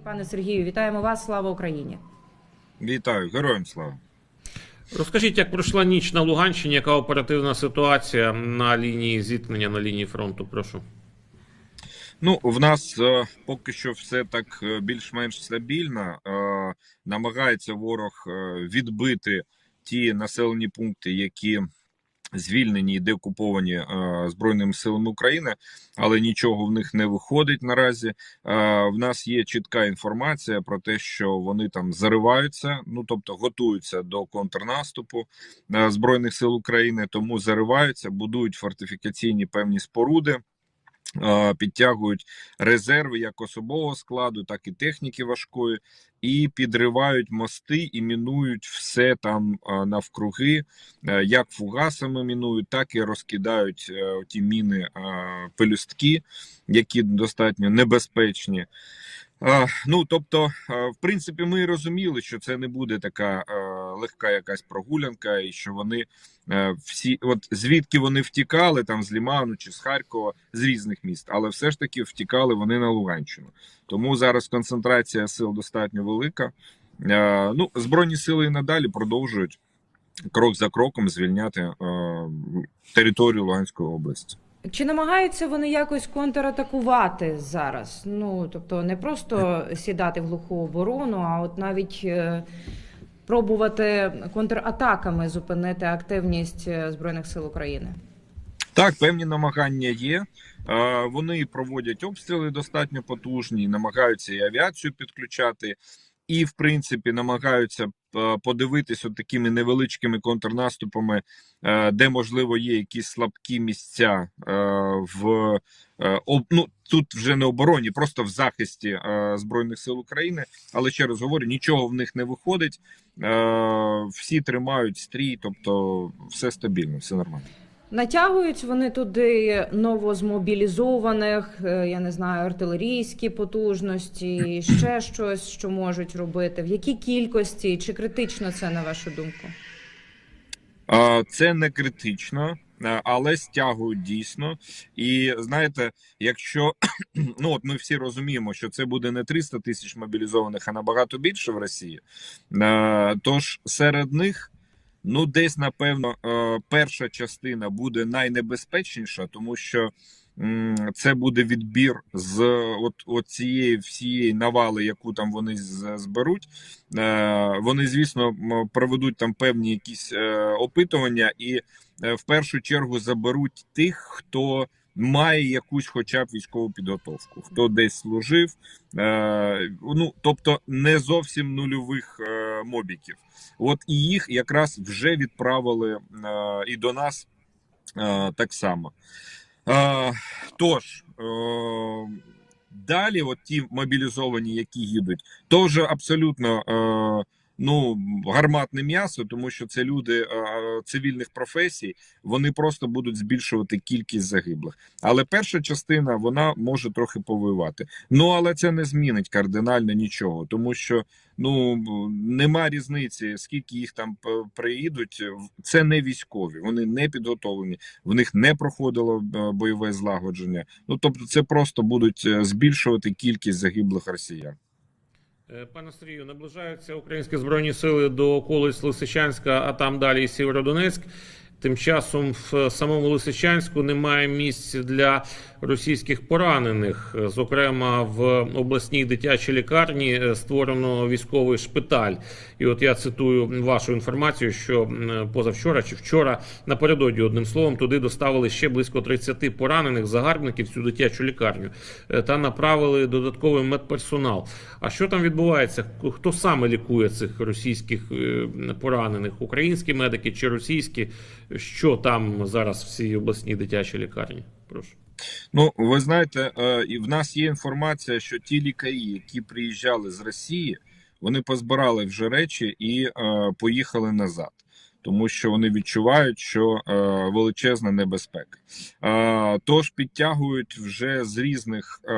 Пане Сергію, вітаємо вас. Слава Україні! Вітаю, героям слава. Розкажіть, як пройшла ніч на Луганщині, яка оперативна ситуація на лінії зіткнення на лінії фронту? Прошу. Ну, в нас е, поки що все так е, більш-менш стабільно. Е, намагається ворог е, відбити ті населені пункти, які звільнені і декуповані е, Збройними силами України, але нічого в них не виходить наразі. Е, в нас є чітка інформація про те, що вони там зариваються, ну тобто готуються до контрнаступу е, Збройних сил України, тому зариваються, будують фортифікаційні певні споруди. Підтягують резерви як особового складу, так і техніки важкої, і підривають мости і мінують все там навкруги, е, як фугасами мінують, так і розкидають е, ті міни пелюстки, які достатньо небезпечні. Ну тобто, в принципі, ми розуміли, що це не буде така легка якась прогулянка, і що вони е, всі, от звідки вони втікали, там з Ліману чи з Харкова, з різних міст, але все ж таки втікали вони на Луганщину. Тому зараз концентрація сил достатньо велика. Е, Ну, збройні сили і надалі продовжують крок за кроком звільняти е, територію Луганської області. Чи намагаються вони якось контратакувати зараз? Ну тобто не просто сідати в глуху оборону, а от навіть пробувати контратаками зупинити активність е, збройних сил України. Так, певні намагання є. Е, Вони проводять обстріли достатньо потужні, намагаються і авіацію підключати, і, в принципі, намагаються е, подивитись такими невеличкими контрнаступами, де можливо є якісь слабкі місця в ну, тут вже не обороні, просто в захисті е, збройних сил України. Але ще раз говорю, нічого в них не виходить. Е, Всі тримають стрій, тобто все стабільно, все нормально. Натягують вони туди новозмобілізованих, е, я не знаю, артилерійські потужності, ще щось, що можуть робити. В якій кількості чи критично це на вашу думку? Це не критично, але стягують дійсно. І знаєте, якщо ну от ми всі розуміємо, що це буде не 300 тисяч мобілізованих, а набагато більше в Росії. е, Тож серед них. Ну, десь напевно е, перша частина буде найнебезпечніша, тому що це буде відбір з от, от цієї всієї навали, яку там вони зберуть. Е, Вони, звісно, проведуть там певні якісь е, опитування, і е, в першу чергу заберуть тих, хто має якусь, хоча б військову підготовку, хто десь служив. Е, Ну тобто не зовсім нульових е, мобіків. От і їх якраз вже відправили е, і до нас е, так само. Тож. Е, Далі, от ті мобілізовані, які їдуть, то вже абсолютно е, ну гарматне м'ясо, тому що це люди е, цивільних професій, вони просто будуть збільшувати кількість загиблих. Але перша частина вона може трохи повоювати. Ну але це не змінить кардинально нічого, тому що ну нема різниці, скільки їх там п- приїдуть. Це не військові, вони не підготовлені, в них не проходило е, бойове злагодження. Ну тобто, це просто будуть е, збільшувати кількість загиблих росіян. Е, Пане Сергію, наближаються українські збройні сили до околиць Лисичанська, а там далі і Сєвєродонецьк. Тим часом в самому Лисичанську немає місць для російських поранених. Зокрема, в обласній дитячій лікарні е, створено військовий шпиталь. І от я цитую вашу інформацію, що позавчора чи вчора напередодні одним словом туди доставили ще близько 30 поранених загарбників цю дитячу лікарню е, та направили додатковий медперсонал. А що там відбувається? Хто саме лікує цих російських е, поранених? Українські медики чи російські? Що там зараз в цій обласній дитячій лікарні? Прошу. Ну, ви знаєте, е, і в нас є інформація, що ті лікарі, які приїжджали з Росії, вони позбирали вже речі і е, поїхали назад, тому що вони відчувають, що е, величезна небезпека. Е, тож підтягують вже з різних е,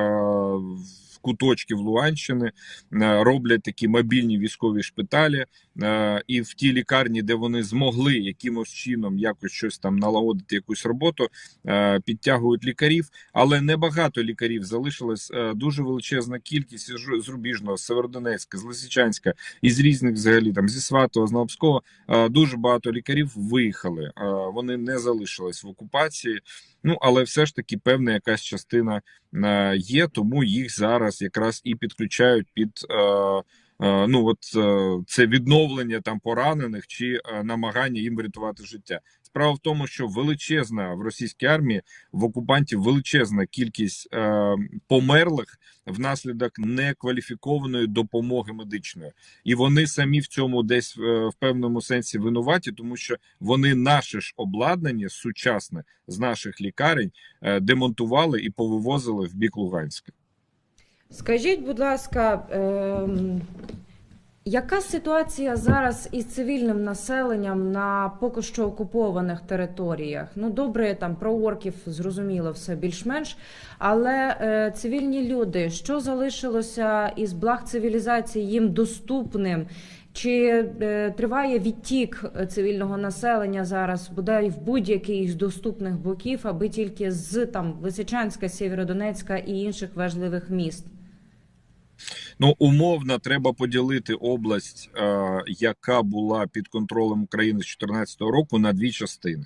куточків Луганщини, е, роблять такі мобільні військові шпиталі, е, і в ті лікарні, де вони змогли якимось чином якось щось там налагодити, якусь роботу, е, підтягують лікарів, але небагато лікарів залишилось. Дуже величезна кількість з Рубіжного, з Северодонецька, з Лисичанська, із різних взагалі там зі Сватого, з Новопського. Е, Дуже багато лікарів виїхали. Вони не залишились в окупації. Ну але все ж таки певна якась частина е, є, тому їх зараз якраз і підключають під. е, Ну, от е, це відновлення там поранених чи е, намагання їм врятувати життя. Справа в тому, що величезна в російській армії в окупантів величезна кількість е, померлих внаслідок некваліфікованої допомоги медичної, і вони самі в цьому десь е, в певному сенсі винуваті, тому що вони наше ж обладнання сучасне з наших лікарень е, демонтували і повивозили в бік Луганська. Скажіть, будь ласка, ем, яка ситуація зараз із цивільним населенням на поки що окупованих територіях? Ну, добре, там про орків зрозуміло все більш-менш, але е, цивільні люди, що залишилося із благ цивілізації їм доступним? Чи е, триває відтік е, цивільного населення зараз, бодай в будь-який з доступних боків, аби тільки з там Лисичанська, Сєвєродонецька і інших важливих міст? Ну умовно треба поділити область, е, яка була під контролем України з 2014 року, на дві частини.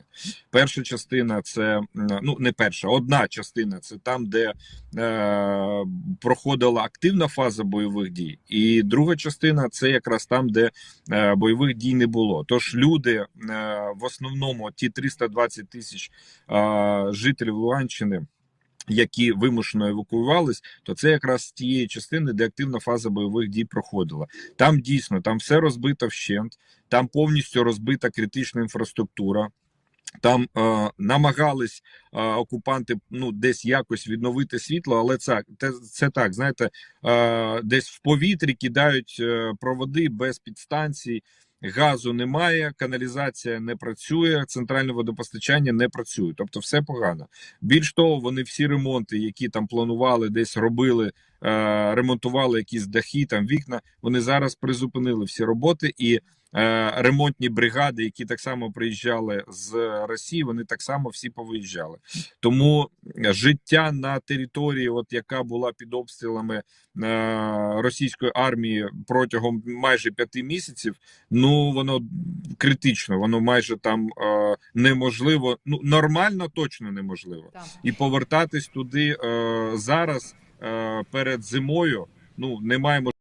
Перша частина це ну не перша, одна частина це там, де е, проходила активна фаза бойових дій, і друга частина це якраз там, де е, бойових дій не було. Тож люди е, в основному ті 320 тисяч е, жителів Луганщини. Які вимушено евакуювались, то це якраз з тієї частини, де активна фаза бойових дій проходила. Там дійсно там все розбито вщент, там повністю розбита критична інфраструктура. Там е, намагались е, окупанти ну десь якось відновити світло, але це, це, це так, знаєте, е, десь в повітрі кидають е, проводи без підстанцій. Газу немає, каналізація не працює, центральне водопостачання не працює. Тобто, все погано. Більш того, вони всі ремонти, які там планували, десь робили, е, ремонтували якісь дахи, там вікна. Вони зараз призупинили всі роботи і. Е, Ремонтні бригади, які так само приїжджали з Росії, вони так само всі повиїжджали. Тому життя на території, от яка була під обстрілами е, російської армії протягом майже п'яти місяців, ну воно критично, воно майже там е, неможливо. Ну нормально точно неможливо. Так. І повертатись туди е, зараз е, перед зимою. Ну немає